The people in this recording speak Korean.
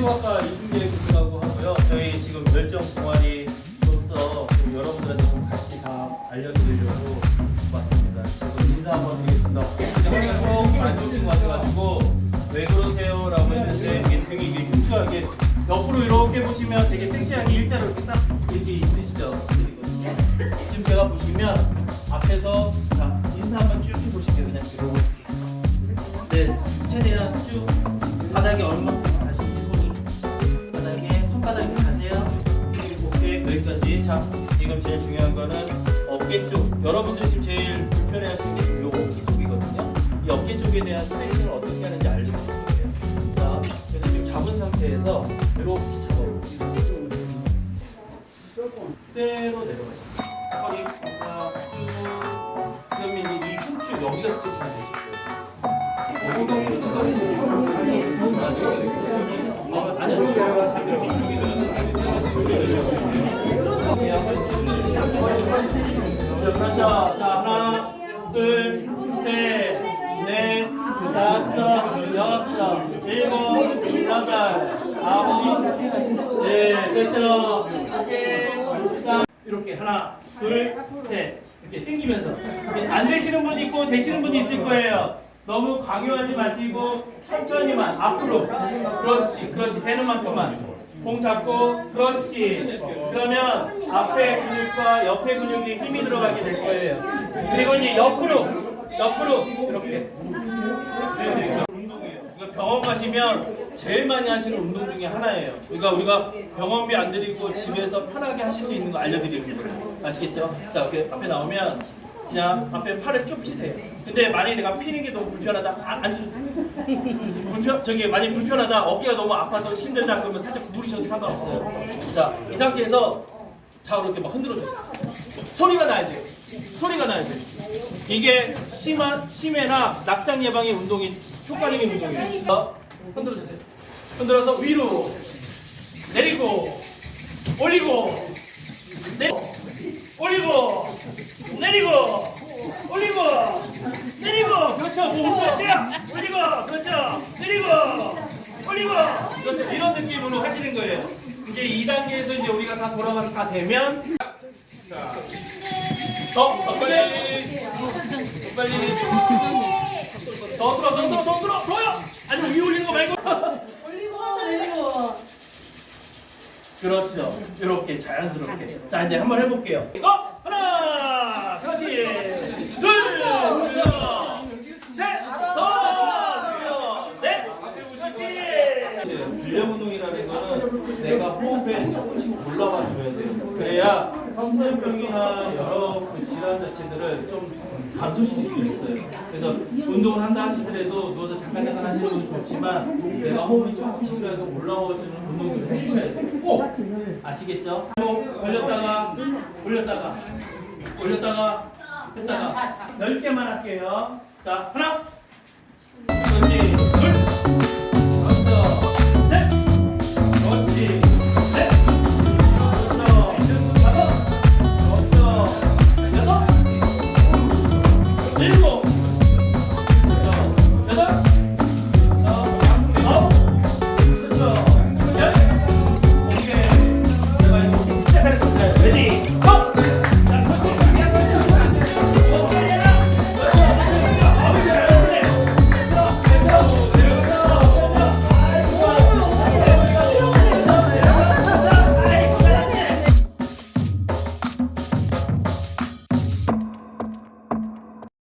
사회과학과 이승재 교수라고 하고요. 저희 지금 멸종 동아리로서 좀 여러분들한테 좀 같이 다 알려드리려고 왔습니다. 인사 한번 드리겠습니다. 계속 안 좋으신 것 같아가지고 왜 그러세요?라고 했는데 이게 등이 이게 흉추하게 옆으로 이렇게 보시면 되게 섹시하게 일자로 이렇게 싹 이렇게 있으시죠? 지금 제가 보시면 앞에서 자 인사 한번 쭉 해보실게요. 그냥 이렇게. 네, 최대한 쭉 바닥에 얼마 여기까지. 자, 지금 제일 중요한 거는 어깨 쪽. 여러분들이 지금 제일 불편해 하시는 게 지금 요 어깨 쪽이거든요. 이 어깨 쪽에 대한 스트레칭을 어떻게 하는지 알려드릴 거예요. 자, 그래서 지금 잡은 상태에서 이렇게 잡아볼게요. 그대로 내려가시죠. 허리 자, 쭉. 그러면 이 흉추 여기가 스트레칭이 되실 거 예요. 자, 자, 하나, 둘, 셋, 넷, 다섯, 여섯, 일곱, 여덟, 아홉, 네, 그렇죠. 이렇게, 하나, 둘, 셋, 이렇게 이렇게 안 되시는 분이 있고 되시는 분이 있을 거예요. 너무 강요하지 마시고 천천히만 앞으로. 그렇지, 그렇지. 되는 만큼만. 공 잡고 그렇지. 그러면 앞에 근육과 옆에 근육이 힘이 들어가게 될 거예요. 그리고 이제 옆으로, 옆으로 이렇게. 병원 가시면 제일 많이 하시는 운동 중에 하나예요. 그러니까 우리가 병원비 안 들이고 집에서 편하게 하실 수 있는 거 알려드리는 거예요. 아시겠죠? 자, 이렇게 앞에 나오면 그냥 앞에 팔을 쭉 피세요. 근데 만약에 내가 피는 게 너무 불편하다, 안, 안 주- 불편, 저기 많이 불편하다, 어깨가 너무 아파서 힘들다 그러면 살짝 구부리셔도 상관없어요. 자, 이 상태에서 좌우로 이렇게 막 흔들어 주세요. 소리가 나야 돼요. 소리가 나야 돼요. 이게 심한 치매나 낙상 예방의 운동이 효과적인 운동이에요. 자, 흔들어 주세요. 흔들어서 위로 내리고 올리고 내 올리고 내리고 올리고 내리고 그렇죠 때려 올리고 그렇죠? 내리고 올리고. 그렇죠. 이런 느낌으로 하시는 거예요. 이제 2단계에서 이제 우리가 다 돌아가서 다 되면 더, 더 빨리. 더 빨리. 더 들어 더 들어 더 들어. 더요. 아니 위 올리는 거 말고. 그렇죠. 이렇게 자연스럽게. 자 이제 한번 해볼게요. 어? 하나, 그렇지. 둘, 그렇죠. 셋, 더, 그렇죠. 넷, 그렇지. 근력 운동이라는 거는 내가 호흡에 조금씩 올라와 줘야 돼요. 그래야 심장병이나 여러 그 질환 자체들을 좀 감소시킬 수 있어요. 그래서 운동을 한다 하시더라도 누워서 잠깐 잠깐 하시는 건 좋지만 내가 호흡이 조금씩이라도 올라와주는 운동을 해주셔야 돼요. 꼭 아시겠죠? 꼭 올렸다가 올렸다가 올렸다가 했다가 10개만 할게요. 자 하나 그렇지